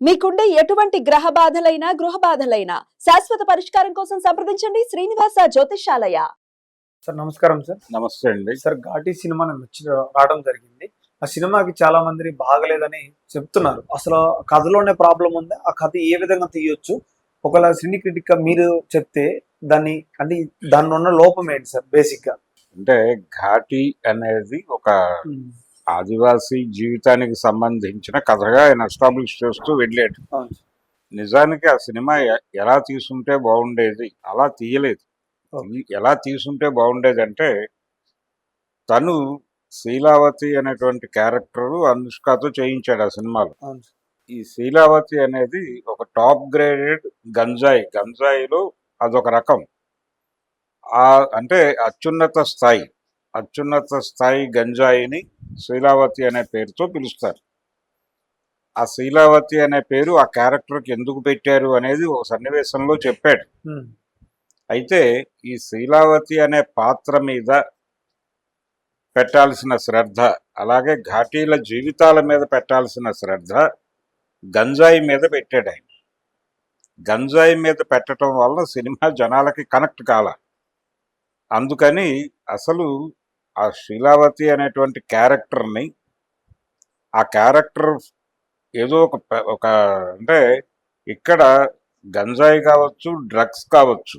మీకుండే ఎటువంటి గ్రహ బాధలైనా గృహ బాధలైనా శాశ్వత పరిష్కారం కోసం సంప్రదించండి శ్రీనివాస జ్యోతిషాలయ సార్ నమస్కారం సార్. నమస్తే అండి. సార్ ఘాటి సినిమా నాకు వచ్చి రావడం జరిగింది. ఆ సినిమాకి చాలా మంది బాగలేదని చెప్తున్నారు. అసలు కథలోనే ప్రాబ్లం ఉంది? ఆ కథ ఏ విధంగా తీయొచ్చు? ఒకవేళ సినీ క్రిటిక్గా మీరు చెప్తే దాన్ని అంటే దానిలో ఉన్న లోపం ఏంటి సార్ బేసిక్గా అంటే ఘాటి అనేది ఒక ఆదివాసీ జీవితానికి సంబంధించిన కథగా ఆయన ఎస్టాబ్లిష్ చేస్తూ వెళ్ళాడు. నిజానికి ఆ సినిమా ఎలా తీసుంటే బాగుండేది అలా తీయలేదు. ఎలా తీసుంటే బాగుండేది అంటే తను శీలావతి అనేటువంటి క్యారెక్టర్ అనుష్కతో చేయించాడు ఆ సినిమాలో. ఈ శీలావతి అనేది ఒక టాప్ గ్రేడెడ్ గంజాయి గంజాయిలో అదొక రకం ఆ అంటే అత్యున్నత స్థాయి అత్యున్నత స్థాయి గంజాయిని శీలావతి అనే పేరుతో పిలుస్తారు. ఆ శీలావతి అనే పేరు ఆ క్యారెక్టర్కి ఎందుకు పెట్టారు అనేది ఒక సన్నివేశంలో చెప్పాడు. అయితే ఈ శీలావతి అనే పాత్ర మీద పెట్టాల్సిన శ్రద్ధ అలాగే ఘాటీల జీవితాల మీద పెట్టాల్సిన శ్రద్ధ గంజాయి మీద పెట్టాడు ఆయన. గంజాయి మీద పెట్టడం వల్ల సినిమా జనాలకి కనెక్ట్ కాల. అందుకని అసలు ఆ శీలావతి అనేటువంటి క్యారెక్టర్ని ఆ క్యారెక్టర్ ఏదో ఒక ఒక అంటే ఇక్కడ గంజాయి కావచ్చు డ్రగ్స్ కావచ్చు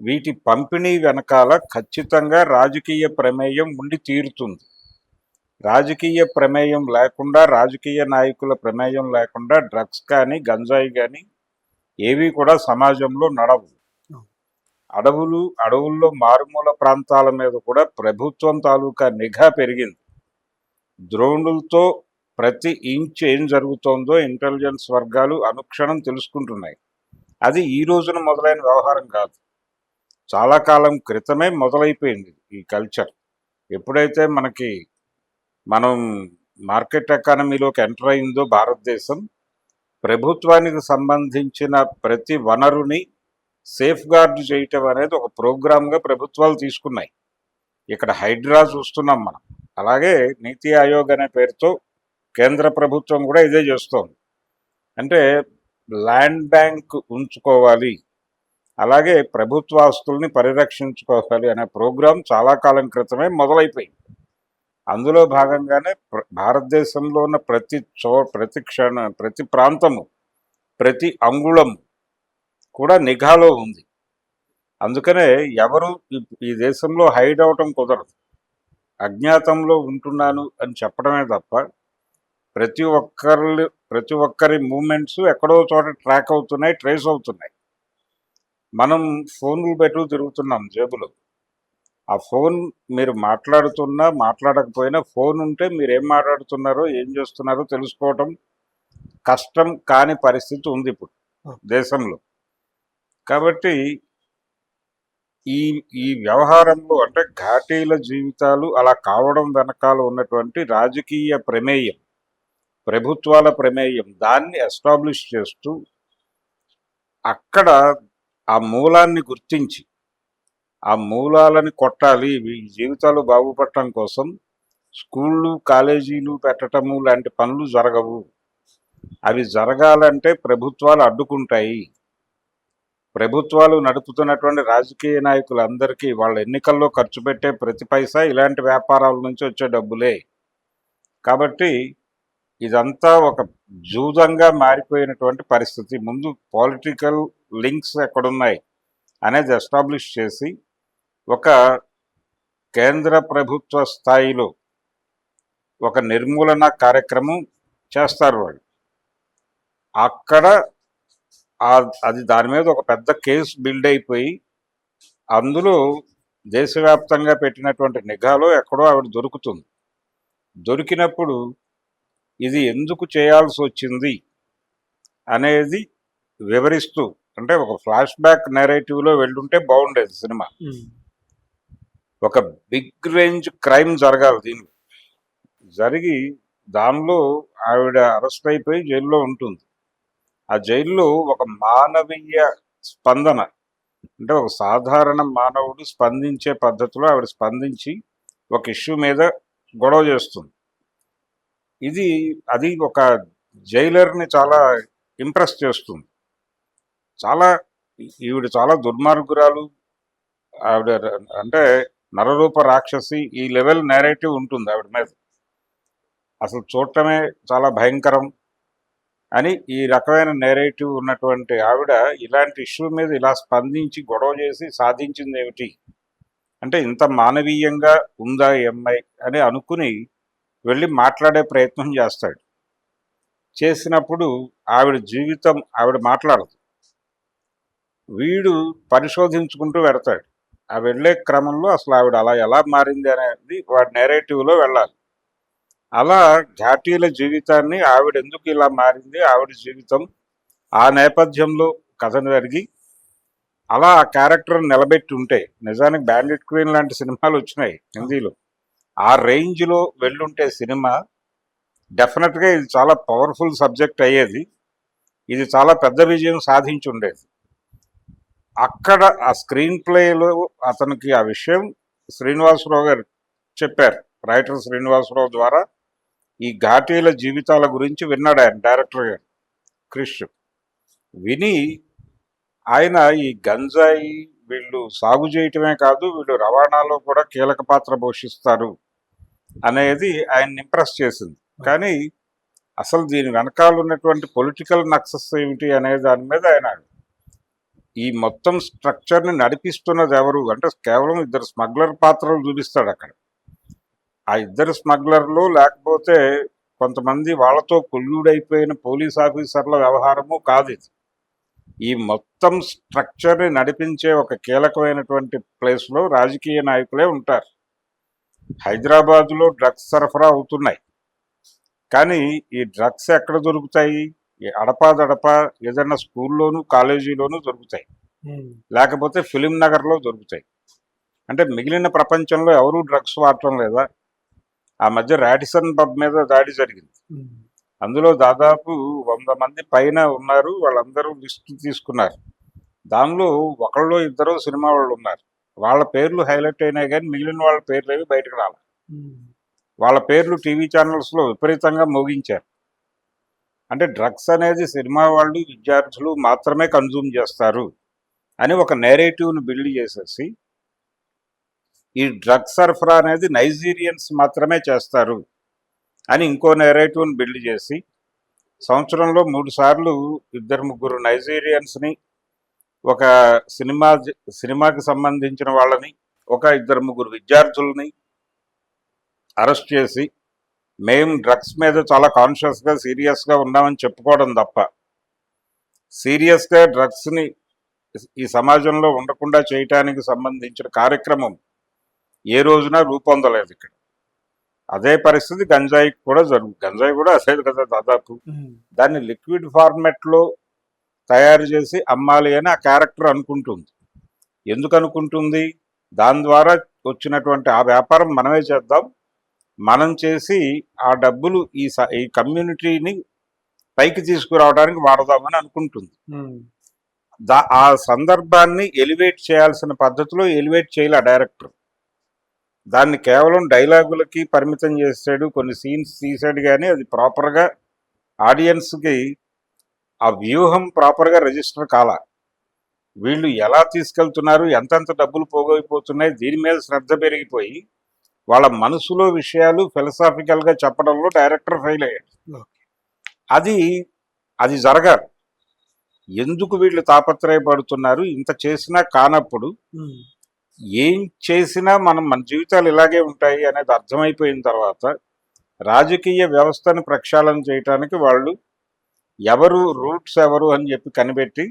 వీటి పంపిణీ వెనకాల ఖచ్చితంగా రాజకీయ ప్రమేయం ఉండి తీరుతుంది. రాజకీయ ప్రమేయం లేకుండా రాజకీయ నాయకుల ప్రమేయం లేకుండా డ్రగ్స్ కానీ గంజాయి కానీ ఏవి కూడా సమాజంలో నడవు. అడవులు అడవుల్లో మారుమూల ప్రాంతాల మీద కూడా ప్రభుత్వం తాలూకా నిఘా పెరిగింది. ద్రోణులతో ప్రతి ఇంచ్ ఏం జరుగుతోందో ఇంటెలిజెన్స్ వర్గాలు అనుక్షణం తెలుసుకుంటున్నాయి. అది ఈ రోజున మొదలైన వ్యవహారం కాదు. చాలా కాలం క్రితమే మొదలైపోయింది ఈ కల్చర్. ఎప్పుడైతే మనకి మనం మార్కెట్ ఎకానమీలోకి ఎంటర్ అయిందో భారతదేశం ప్రభుత్వానికి సంబంధించిన ప్రతి వనరుని సేఫ్ గార్డ్ చేయటం అనేది ఒక ప్రోగ్రామ్గా ప్రభుత్వాలు తీసుకున్నాయి. ఇక్కడ హైడ్రా చూస్తున్నాం మనం. అలాగే నీతి ఆయోగ్ అనే పేరుతో కేంద్ర ప్రభుత్వం కూడా ఇదే చేస్తోంది. అంటే ల్యాండ్ బ్యాంక్ ఉంచుకోవాలి. అలాగే ప్రభుత్వ ఆస్తుల్ని పరిరక్షించుకోవాలి అనే ప్రోగ్రాం చాలా కాలం క్రితమే మొదలైపోయింది. అందులో భాగంగానే భారతదేశంలో ఉన్న ప్రతి చో ప్రతి క్షణ ప్రతి ప్రాంతము ప్రతి అంగుళం కూడా నిఘాలో ఉంది. అందుకనే ఎవరు ఈ- దేశంలో హైడ్ అవటం కుదరదు. అజ్ఞాతంలో ఉంటున్నాను అని చెప్పడమే తప్ప ప్రతి ఒక్కరి ప్రతి ఒక్కరి మూమెంట్స్ ఎక్కడో చోట ట్రాక్ అవుతున్నాయి ట్రేస్ అవుతున్నాయి. మనం ఫోన్లు పెట్టు తిరుగుతున్నాం జేబులో. ఆ ఫోన్ మీరు మాట్లాడుతున్నా మాట్లాడకపోయినా ఫోన్ ఉంటే మీరు ఏం మాట్లాడుతున్నారో ఏం చేస్తున్నారో తెలుసుకోవటం కష్టం కాని పరిస్థితి ఉంది ఇప్పుడు దేశంలో. కాబట్టి ఈ ఈ వ్యవహారంలో అంటే ఘాటీల జీవితాలు అలా కావడం వెనకాల ఉన్నటువంటి రాజకీయ ప్రమేయం ప్రభుత్వాల ప్రమేయం దాన్ని ఎస్టాబ్లిష్ చేస్తూ అక్కడ ఆ మూలాన్ని గుర్తించి ఆ మూలాలని కొట్టాలి ఈ జీవితాలు బాగుపడటం కోసం స్కూళ్ళు కాలేజీలు పెట్టటము లాంటి పనులు జరగవు. అవి జరగాలంటే ప్రభుత్వాలు అడ్డుకుంటాయి. ప్రభుత్వాలు నడుపుతున్నటువంటి రాజకీయ నాయకులందరికీ వాళ్ళ ఎన్నికల్లో ఖర్చు పెట్టే ప్రతి పైసా ఇలాంటి వ్యాపారాల నుంచి వచ్చే డబ్బులే. కాబట్టి ఇదంతా ఒక జూదంగా మారిపోయినటువంటి పరిస్థితి. ముందు పొలిటికల్ లింక్స్ ఎక్కడున్నాయి అనేది ఎస్టాబ్లిష్ చేసి ఒక కేంద్ర ప్రభుత్వ స్థాయిలో ఒక నిర్మూలన కార్యక్రమం చేస్తారు వాళ్ళు. అక్కడ అది దాని మీద ఒక పెద్ద కేసు బిల్డ్ అయిపోయి అందులో దేశవ్యాప్తంగా పెట్టినటువంటి నిఘాలో ఎక్కడో ఆవిడ దొరుకుతుంది. దొరికినప్పుడు ఇది ఎందుకు చేయాల్సి వచ్చింది అనేది వివరిస్తూ అంటే ఒక ఫ్లాష్ బ్యాక్ నెరేటివ్లో వెళ్ళుంటే బాగుండేది సినిమా. ఒక బిగ్ రేంజ్ క్రైమ్ జరగాలి దీనిలో. జరిగి దానిలో ఆవిడ అరెస్ట్ అయిపోయి జైల్లో ఉంటుంది. ఆ జైల్లో ఒక మానవీయ స్పందన అంటే ఒక సాధారణ మానవుడు స్పందించే పద్ధతిలో ఆవిడ స్పందించి ఒక ఇష్యూ మీద గొడవ చేస్తుంది. ఇది అది ఒక జైలర్ని చాలా ఇంప్రెస్ చేస్తుంది. చాలా ఈవిడ చాలా దుర్మార్గురాలు ఆవిడ అంటే నరరూప రాక్షసి ఈ లెవెల్ నేరేటివ్ ఉంటుంది ఆవిడ మీద. అసలు చూడటమే చాలా భయంకరం. అని ఈ రకమైన నెరేటివ్ ఉన్నటువంటి ఆవిడ ఇలాంటి ఇష్యూ మీద ఇలా స్పందించి గొడవ చేసి సాధించింది ఏమిటి? అంటే ఇంత మానవీయంగా ఉందా ఈ అమ్మాయి అని అనుకుని వెళ్ళి మాట్లాడే ప్రయత్నం చేస్తాడు. చేసినప్పుడు ఆవిడ జీవితం ఆవిడ మాట్లాడదు. వీడు పరిశోధించుకుంటూ వెడతాడు ఆ వెళ్ళే క్రమంలో అసలు ఆవిడ అలా ఎలా మారింది అనేది వాడి నెరేటివ్లో వెళ్ళాలి. అలా ఘాటీల జీవితాన్ని ఆవిడ ఎందుకు ఇలా మారింది ఆవిడ జీవితం ఆ నేపథ్యంలో కథను జరిగి అలా ఆ క్యారెక్టర్ నిలబెట్టి ఉంటే నిజానికి బ్యాండెడ్ క్వీన్ లాంటి సినిమాలు వచ్చినాయి హిందీలో. ఆ రేంజ్లో వెళ్ళుంటే సినిమా డెఫినెట్గా ఇది చాలా పవర్ఫుల్ సబ్జెక్ట్ అయ్యేది. ఇది చాలా పెద్ద విజయం సాధించి ఉండేది అక్కడ ఆ స్క్రీన్ ప్లేలో అతనికి ఆ విషయం శ్రీనివాసరావు గారు చెప్పారు. రైటర్ శ్రీనివాసరావు ద్వారా ఈ ఘాటీల జీవితాల గురించి విన్నాడు ఆయన డైరెక్టర్ గారు క్రిష్. విని ఆయన ఈ గంజాయి వీళ్ళు సాగు చేయటమే కాదు వీళ్ళు రవాణాలో కూడా కీలక పాత్ర పోషిస్తారు అనేది ఆయన ఇంప్రెస్ చేసింది. కానీ అసలు దీని వెనకాల ఉన్నటువంటి పొలిటికల్ నక్సెస్ ఏమిటి అనే దాని మీద ఆయన ఈ మొత్తం స్ట్రక్చర్ని నడిపిస్తున్నది ఎవరు? అంటే కేవలం ఇద్దరు స్మగ్లర్ పాత్రలు చూపిస్తాడు అక్కడ. ఆ ఇద్దరు స్మగ్లర్లు లేకపోతే కొంతమంది వాళ్ళతో కొల్లుడైపోయిన పోలీస్ ఆఫీసర్ల వ్యవహారము కాదు ఇది. ఈ మొత్తం స్ట్రక్చర్ని నడిపించే ఒక కీలకమైనటువంటి ప్లేస్లో రాజకీయ నాయకులే ఉంటారు. హైదరాబాద్లో డ్రగ్స్ సరఫరా అవుతున్నాయి. కానీ ఈ డ్రగ్స్ ఎక్కడ దొరుకుతాయి? ఈ అడపాదడప ఏదైనా స్కూల్లోనూ కాలేజీలోనూ దొరుకుతాయి. లేకపోతే ఫిలిం నగర్లో దొరుకుతాయి. అంటే మిగిలిన ప్రపంచంలో ఎవరూ డ్రగ్స్ వాడటం లేదా? ఆ మధ్య రాడిసన్ పబ్ మీద దాడి జరిగింది. అందులో దాదాపు వంద మంది పైన ఉన్నారు వాళ్ళందరూ లిస్ట్ తీసుకున్నారు. దానిలో ఒకళ్ళు ఇద్దరు సినిమా వాళ్ళు ఉన్నారు. వాళ్ళ పేర్లు హైలైట్ అయినాయి కానీ మిగిలిన వాళ్ళ పేర్లు ఏవి బయటకు రాలి. వాళ్ళ పేర్లు టీవీ ఛానల్స్లో విపరీతంగా మోగించారు. అంటే డ్రగ్స్ అనేది సినిమా వాళ్ళు విద్యార్థులు మాత్రమే కన్జ్యూమ్ చేస్తారు అని ఒక నేరేటివ్ను బిల్డ్ చేసేసి ఈ డ్రగ్ సరఫరా అనేది నైజీరియన్స్ మాత్రమే చేస్తారు అని ఇంకో నెరేటివ్ని బిల్డ్ చేసి సంవత్సరంలో మూడు సార్లు ఇద్దరు ముగ్గురు నైజీరియన్స్ని ఒక సినిమా సినిమాకి సంబంధించిన వాళ్ళని ఒక ఇద్దరు ముగ్గురు విద్యార్థుల్ని అరెస్ట్ చేసి మేము డ్రగ్స్ మీద చాలా కాన్షియస్గా సీరియస్గా ఉన్నామని చెప్పుకోవడం తప్ప సీరియస్గా డ్రగ్స్ని ఈ సమాజంలో ఉండకుండా చేయటానికి సంబంధించిన కార్యక్రమం ఏ రోజున రూపొందలేదు ఇక్కడ. అదే పరిస్థితి గంజాయికి కూడా జరుగు గంజాయి కూడా అసే కదా దాదాపు. దాన్ని లిక్విడ్ ఫార్మెట్లో తయారు చేసి అమ్మాలి అని ఆ క్యారెక్టర్ అనుకుంటుంది. ఎందుకు అనుకుంటుంది? దాని ద్వారా వచ్చినటువంటి ఆ వ్యాపారం మనమే చేద్దాం. మనం చేసి ఆ డబ్బులు ఈ ఈ కమ్యూనిటీని పైకి తీసుకురావడానికి వాడదామని అనుకుంటుంది. దా ఆ సందర్భాన్ని ఎలివేట్ చేయాల్సిన పద్ధతిలో ఎలివేట్ చేయాలి ఆ డైరెక్టర్. దాన్ని కేవలం డైలాగులకి పరిమితం చేసాడు కొన్ని సీన్స్ తీసాడు కానీ అది ప్రాపర్గా ఆడియన్స్కి ఆ వ్యూహం ప్రాపర్గా రిజిస్టర్ కాల. వీళ్ళు ఎలా తీసుకెళ్తున్నారు ఎంతెంత డబ్బులు పోగైపోతున్నాయి దీని మీద శ్రద్ధ పెరిగిపోయి వాళ్ళ మనసులో విషయాలు ఫిలసాఫికల్గా చెప్పడంలో డైరెక్టర్ ఫెయిల్ అయ్యాడు. అది అది జరగాలి. ఎందుకు వీళ్ళు తాపత్రయపడుతున్నారు ఇంత చేసినా కానప్పుడు ఏం చేసినా మనం మన జీవితాలు ఇలాగే ఉంటాయి అనేది అర్థమైపోయిన తర్వాత రాజకీయ వ్యవస్థను ప్రక్షాళన చేయటానికి వాళ్ళు ఎవరు రూట్స్ ఎవరు అని చెప్పి కనిపెట్టి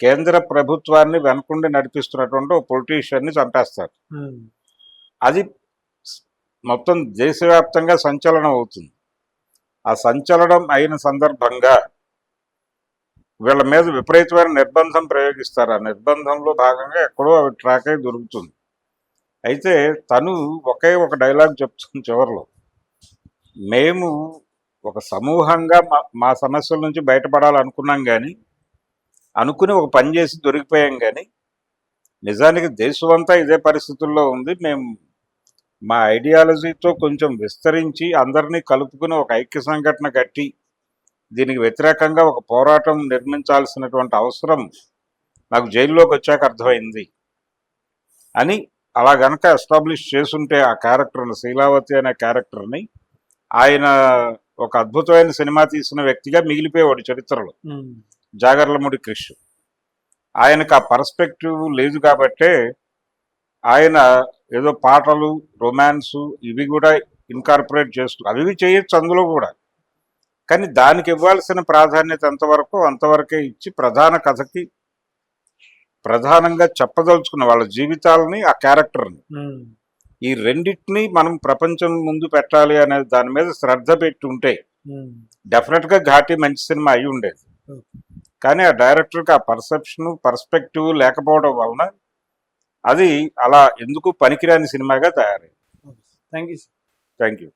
కేంద్ర ప్రభుత్వాన్ని వెనకుండి నడిపిస్తున్నటువంటి ఒక పొలిటీషియన్ని చంపేస్తారు. అది మొత్తం దేశవ్యాప్తంగా సంచలనం అవుతుంది. ఆ సంచలనం అయిన సందర్భంగా వీళ్ళ మీద విపరీతమైన నిర్బంధం ప్రయోగిస్తారు. ఆ నిర్బంధంలో భాగంగా ఎక్కడో అవి ట్రాక్ అయి దొరుకుతుంది. అయితే తను ఒకే ఒక డైలాగ్ చెప్తుంది చివరిలో. మేము ఒక సమూహంగా మా మా సమస్యల నుంచి బయటపడాలనుకున్నాం కానీ అనుకుని ఒక పని చేసి దొరికిపోయాం కానీ నిజానికి దేశం అంతా ఇదే పరిస్థితుల్లో ఉంది. మేము మా ఐడియాలజీతో కొంచెం విస్తరించి అందరినీ కలుపుకుని ఒక ఐక్య సంఘటన కట్టి దీనికి వ్యతిరేకంగా ఒక పోరాటం నిర్మించాల్సినటువంటి అవసరం నాకు జైల్లోకి వచ్చాక అర్థమైంది. అని అలా గనక ఎస్టాబ్లిష్ చేసుంటే ఆ క్యారెక్టర్ని శీలావతి అనే క్యారెక్టర్ని ఆయన ఒక అద్భుతమైన సినిమా తీసిన వ్యక్తిగా మిగిలిపోయేవాడు చరిత్రలో. జాగర్లముడి క్రిష్. ఆయనకు ఆ పర్స్పెక్టివ్ లేదు కాబట్టే ఆయన ఏదో పాటలు రొమాన్స్ ఇవి కూడా ఇన్కార్పొరేట్ చేస్తూ అవి చేయొచ్చు అందులో కూడా. కానీ దానికి ఇవ్వాల్సిన ప్రాధాన్యత ఎంతవరకు? అంతవరకే ఇచ్చి ప్రధాన కథకి ప్రధానంగా చెప్పదలుచుకున్న వాళ్ళ జీవితాలని ఆ క్యారెక్టర్ని. ఈ రెండింటిని మనం ప్రపంచం ముందు పెట్టాలి అనే దాని మీద శ్రద్ధ పెట్టి ఉంటే ఉమ్, డెఫినెట్గా ఘాటి మంచి సినిమా అయి ఉండేది. కానీ ఆ డైరెక్టర్కి ఆ పర్సెప్షన్ పర్స్పెక్టివ్ లేకపోవడం వలన అది అలా ఎందుకు పనికిరాని సినిమాగా తయారైంది. Thank you thank you